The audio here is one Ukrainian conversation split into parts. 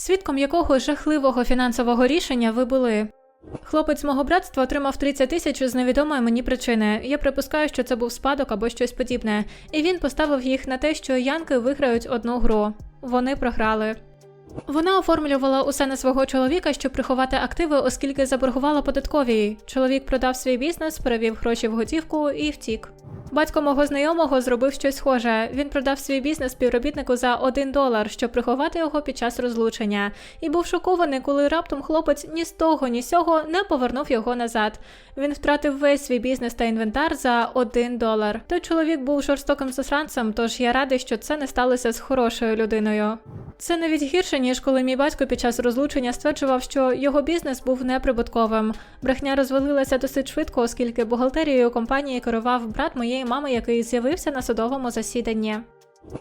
свідком якого жахливого фінансового рішення ви були. Хлопець мого братства отримав 30 тисяч з невідомої мені причини. Я припускаю, що це був спадок або щось подібне, і він поставив їх на те, що янки виграють одну гру. Вони програли. Вона оформлювала усе на свого чоловіка, щоб приховати активи, оскільки заборгувала податковій. Чоловік продав свій бізнес, перевів гроші в готівку і втік. Батько мого знайомого зробив щось схоже. Він продав свій бізнес співробітнику за 1 долар, щоб приховати його під час розлучення, і був шокований, коли раптом хлопець ні з того, ні з сього не повернув його назад. Він втратив весь свій бізнес та інвентар за 1 долар. Той чоловік був жорстоким засранцем, тож я радий, що це не сталося з хорошою людиною. Це навіть гірше, ніж коли мій батько під час розлучення стверджував, що його бізнес був неприбутковим. Брехня розвалилася досить швидко, оскільки бухгалтерією компанії керував брат моєї мами, який з'явився на судовому засіданні.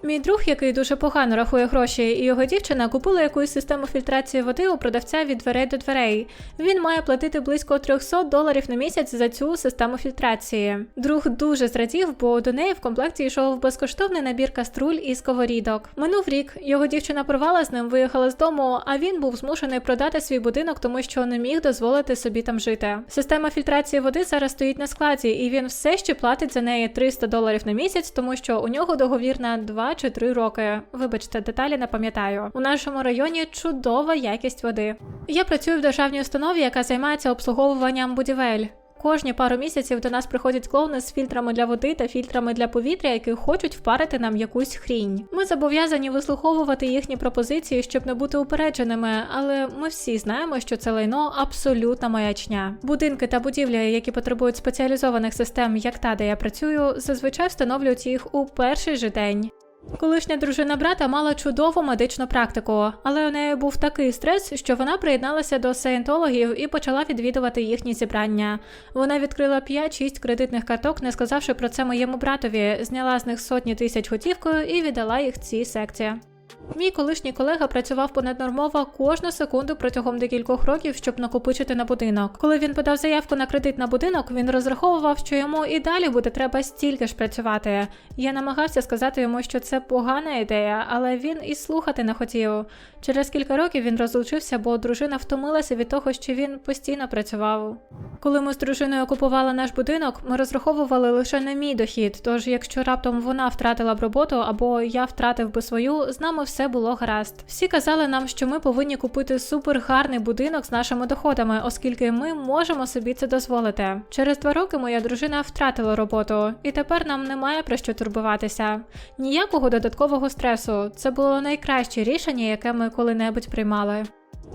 Мій друг, який дуже погано рахує гроші, і його дівчина купила якусь систему фільтрації води у продавця від дверей до дверей. Він має платити близько 300 доларів на місяць за цю систему фільтрації. Друг дуже зрадів, бо до неї в комплекті йшов безкоштовний набір каструль і сковорідок. Минув рік, його дівчина порвала з ним, виїхала з дому, а він був змушений продати свій будинок, тому що не міг дозволити собі там жити. Система фільтрації води зараз стоїть на складі, і він все ще платить за неї 300 доларів на місяць, тому що у нього договір на 2 чи 3 роки. Вибачте, деталі не пам'ятаю. У нашому районі чудова якість води. Я працюю в державній установі, яка займається обслуговуванням будівель. Кожні пару місяців до нас приходять клоуни з фільтрами для води та фільтрами для повітря, які хочуть впарити нам якусь хрінь. Ми зобов'язані вислуховувати їхні пропозиції, щоб не бути упередженими, але ми всі знаємо, що це лайно абсолютна маячня. Будинки та будівлі, які потребують спеціалізованих систем, як та, де я працюю, зазвичай встановлюють їх у перший же день. Колишня дружина брата мала чудову медичну практику, але у неї був такий стрес, що вона приєдналася до саєнтологів і почала відвідувати їхні зібрання. Вона відкрила 5-6 кредитних карток, не сказавши про це моєму братові, зняла з них сотні тисяч готівкою і віддала їх цій секції. Мій колишній колега працював понаднормово кожну секунду протягом декількох років, щоб накопичити на будинок. Коли він подав заявку на кредит на будинок, він розраховував, що йому і далі буде треба стільки ж працювати. Я намагався сказати йому, що це погана ідея, але він і слухати не хотів. Через кілька років він розлучився, бо дружина втомилася від того, що він постійно працював. Коли ми з дружиною купували наш будинок, ми розраховували лише на мій дохід. Тож, якщо раптом вона втратила б роботу або я втратив би свою, з нами все було гаразд. Всі казали нам, що ми повинні купити супергарний будинок з нашими доходами, оскільки ми можемо собі це дозволити. Через два роки моя дружина втратила роботу, і тепер нам немає про що турбуватися. Ніякого додаткового стресу. Це було найкраще рішення, яке ми коли-небудь приймали.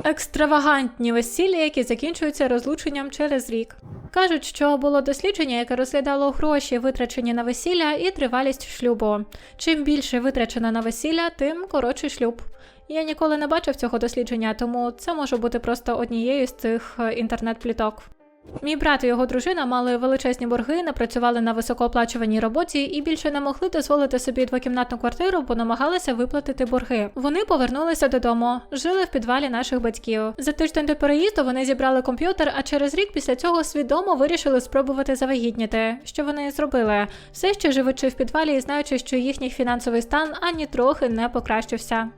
Екстравагантні весілля, які закінчуються розлученням через рік. Кажуть, що було дослідження, яке розглядало гроші, витрачені на весілля, і тривалість шлюбу. Чим більше витрачено на весілля, тим коротший шлюб. Я ніколи не бачив цього дослідження, тому це може бути просто однією з цих е, інтернет-пліток. Мій брат і його дружина мали величезні борги, не працювали на високооплачуваній роботі і більше не могли дозволити собі двокімнатну квартиру, бо намагалися виплатити борги. Вони повернулися додому, жили в підвалі наших батьків. За тиждень до переїзду вони зібрали комп'ютер, а через рік після цього свідомо вирішили спробувати завагітніти. Що вони і зробили? Все ще живучи в підвалі і знаючи, що їхній фінансовий стан ані трохи не покращився.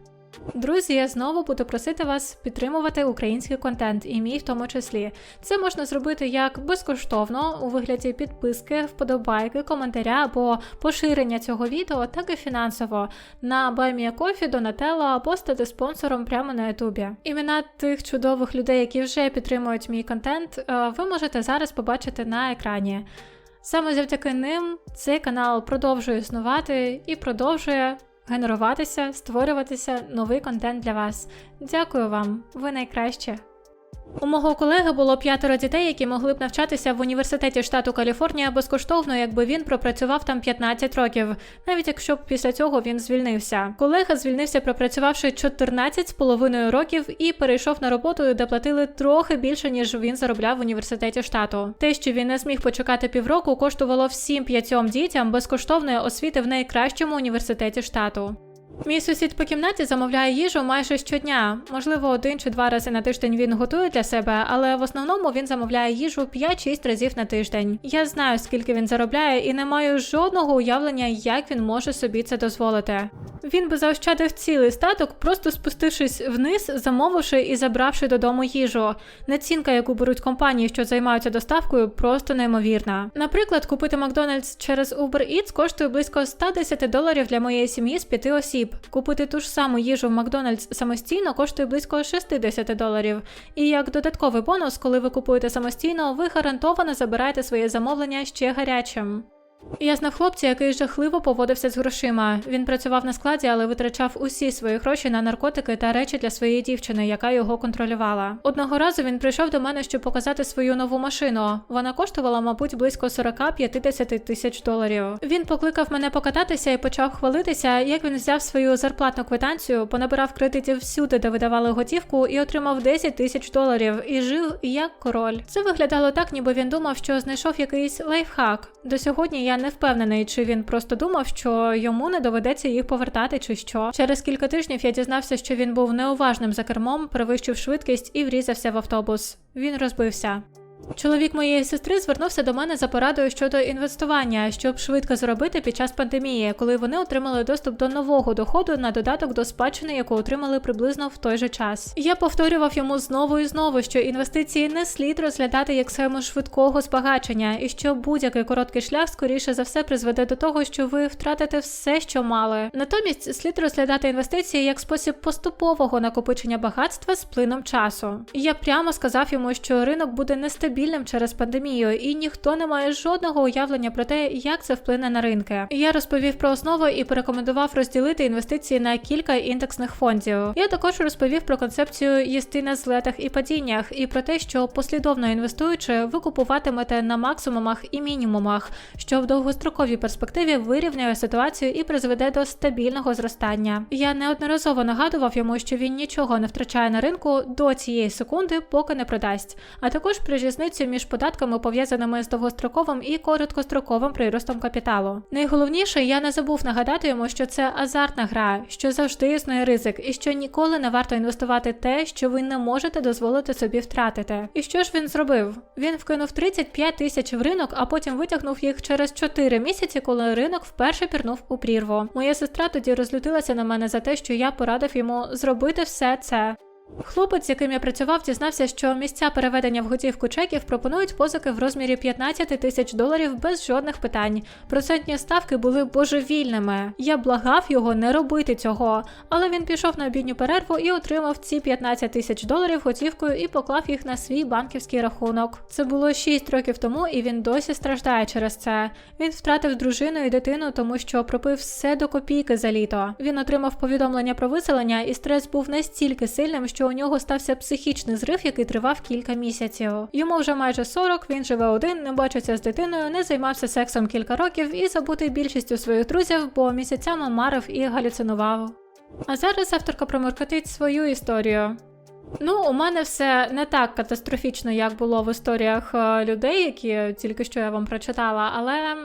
Друзі, я знову буду просити вас підтримувати український контент, і мій в тому числі. Це можна зробити як безкоштовно у вигляді підписки, вподобайки, коментаря або поширення цього відео, так і фінансово на BuyMeACoffee, Donatello або стати спонсором прямо на Ютубі. Імена тих чудових людей, які вже підтримують мій контент, е, ви можете зараз побачити на екрані. Саме завдяки ним цей канал продовжує існувати і продовжує генеруватися, створюватися новий контент для вас. Дякую вам, ви найкраще. У мого колеги було п'ятеро дітей, які могли б навчатися в університеті штату Каліфорнія безкоштовно, якби він пропрацював там 15 років, навіть якщо б після цього він звільнився. Колега звільнився, пропрацювавши 14 з половиною років, і перейшов на роботу, де платили трохи більше, ніж він заробляв в університеті штату. Те, що він не зміг почекати півроку, коштувало всім п'ятьом дітям безкоштовної освіти в найкращому університеті штату. Мій сусід по кімнаті замовляє їжу майже щодня. Можливо, один чи два рази на тиждень він готує для себе, але в основному він замовляє їжу 5-6 разів на тиждень. Я знаю, скільки він заробляє, і не маю жодного уявлення, як він може собі це дозволити. Він би заощадив цілий статок, просто спустившись вниз, замовивши і забравши додому їжу. Націнка, яку беруть компанії, що займаються доставкою, просто неймовірна. Наприклад, купити Макдональдс через Uber Eats коштує близько 110 доларів для моєї сім'ї з 5 осіб. Купити ту ж саму їжу в Макдональдс самостійно коштує близько 60 доларів. І як додатковий бонус, коли ви купуєте самостійно, ви гарантовано забираєте своє замовлення ще гарячим. Я знав хлопця, який жахливо поводився з грошима. Він працював на складі, але витрачав усі свої гроші на наркотики та речі для своєї дівчини, яка його контролювала. Одного разу він прийшов до мене, щоб показати свою нову машину. Вона коштувала, мабуть, близько 40-50 тисяч доларів. Він покликав мене покататися і почав хвалитися, як він взяв свою зарплатну квитанцію, понабирав кредитів всюди, де видавали готівку, і отримав 10 тисяч доларів і жив як король. Це виглядало так, ніби він думав, що знайшов якийсь лайфхак. До сьогодні я не впевнений, чи він просто думав, що йому не доведеться їх повертати, чи що. Через кілька тижнів я дізнався, що він був неуважним за кермом, перевищив швидкість і врізався в автобус. Він розбився. Чоловік моєї сестри звернувся до мене за порадою щодо інвестування, щоб швидко заробити під час пандемії, коли вони отримали доступ до нового доходу на додаток до спадщини, яку отримали приблизно в той же час. Я повторював йому знову і знову, що інвестиції не слід розглядати як схему швидкого збагачення, і що будь-який короткий шлях скоріше за все призведе до того, що ви втратите все, що мали. Натомість слід розглядати інвестиції як спосіб поступового накопичення багатства з плином часу. Я прямо сказав йому, що ринок буде нестабільним через пандемію, і ніхто не має жодного уявлення про те, як це вплине на ринки. Я розповів про основу і порекомендував розділити інвестиції на кілька індексних фондів. Я також розповів про концепцію їсти на злетах і падіннях, і про те, що послідовно інвестуючи, ви купуватимете на максимумах і мінімумах, що в довгостроковій перспективі вирівняє ситуацію і призведе до стабільного зростання. Я неодноразово нагадував йому, що він нічого не втрачає на ринку до цієї секунди, поки не продасть, а також про різницю між податками, пов'язаними з довгостроковим і короткостроковим приростом капіталу. Найголовніше, я не забув нагадати йому, що це азартна гра, що завжди існує ризик, і що ніколи не варто інвестувати те, що ви не можете дозволити собі втратити. І що ж він зробив? Він вкинув 35 тисяч в ринок, а потім витягнув їх через 4 місяці, коли ринок вперше пірнув у прірву. Моя сестра тоді розлютилася на мене за те, що я порадив йому зробити все це. Хлопець, з яким я працював, дізнався, що місця переведення в готівку чеків пропонують позики в розмірі 15 тисяч доларів без жодних питань. Процентні ставки були божевільними. Я благав його не робити цього, але він пішов на обідню перерву і отримав ці 15 тисяч доларів готівкою і поклав їх на свій банківський рахунок. Це було 6 років тому, і він досі страждає через це. Він втратив дружину і дитину, тому що пропив все до копійки за літо. Він отримав повідомлення про виселення, і стрес був настільки сильним, що у нього стався психічний зрив, який тривав кілька місяців. Йому вже майже 40, він живе один, не бачиться з дитиною, не займався сексом кілька років і забутий більшістю своїх друзів, бо місяцями марив і галюцинував. А зараз авторка проморкотить свою історію. Ну, у мене все не так катастрофічно, як було в історіях е, людей, які тільки що я вам прочитала, але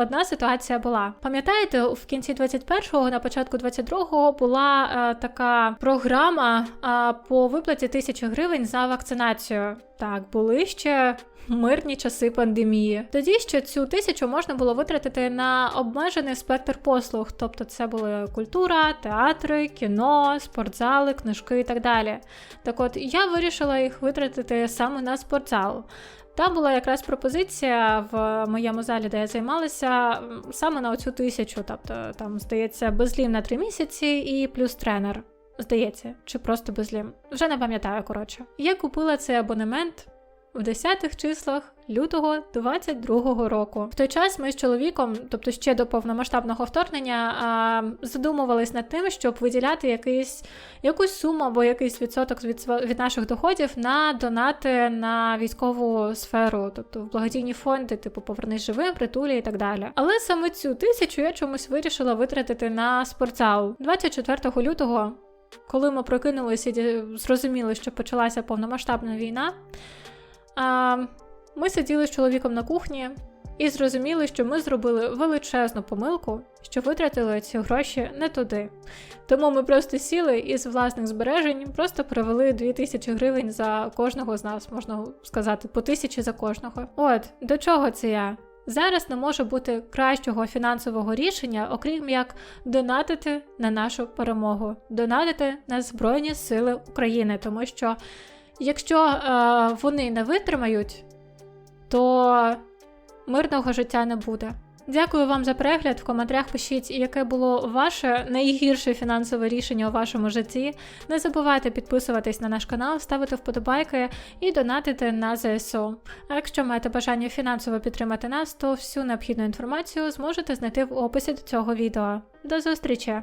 Одна ситуація була. Пам'ятаєте, в кінці 21-го, на початку 22-го була е, така програма е, по виплаті тисячі гривень за вакцинацію. Так, були ще мирні часи пандемії. Тоді ще цю тисячу можна було витратити на обмежений спектр послуг, тобто це були культура, театри, кіно, спортзали, книжки і так далі. Так от я вирішила їх витратити саме на спортзал. Там була якраз пропозиція в моєму залі, де я займалася, саме на оцю тисячу. Тобто, там, здається, безлім на три місяці і плюс тренер. Здається, чи просто безлім. Вже не пам'ятаю, коротше. Я купила цей абонемент в 10-х числах лютого 22-го року. В той час ми з чоловіком, тобто ще до повномасштабного вторгнення, задумувались над тим, щоб виділяти якийсь, якусь суму або якийсь відсоток від, від наших доходів на донати на військову сферу, тобто в благодійні фонди, типу Повернись живим, притулі і так далі. Але саме цю тисячу я чомусь вирішила витратити на спортзал 24 лютого. Коли ми прокинулися і зрозуміли, що почалася повномасштабна війна, а, ми сиділи з чоловіком на кухні, і зрозуміли, що ми зробили величезну помилку, що витратили ці гроші не туди. Тому ми просто сіли і з власних збережень просто провели 2000 гривень за кожного з нас, можна сказати, по тисячі за кожного. От до чого це я? Зараз не може бути кращого фінансового рішення, окрім як донатити на нашу перемогу, донатити на Збройні Сили України, тому що якщо е, вони не витримають, то мирного життя не буде. Дякую вам за перегляд. В коментарях пишіть, яке було ваше найгірше фінансове рішення у вашому житті. Не забувайте підписуватись на наш канал, ставити вподобайки і донатити на ЗСУ. А якщо маєте бажання фінансово підтримати нас, то всю необхідну інформацію зможете знайти в описі до цього відео. До зустрічі!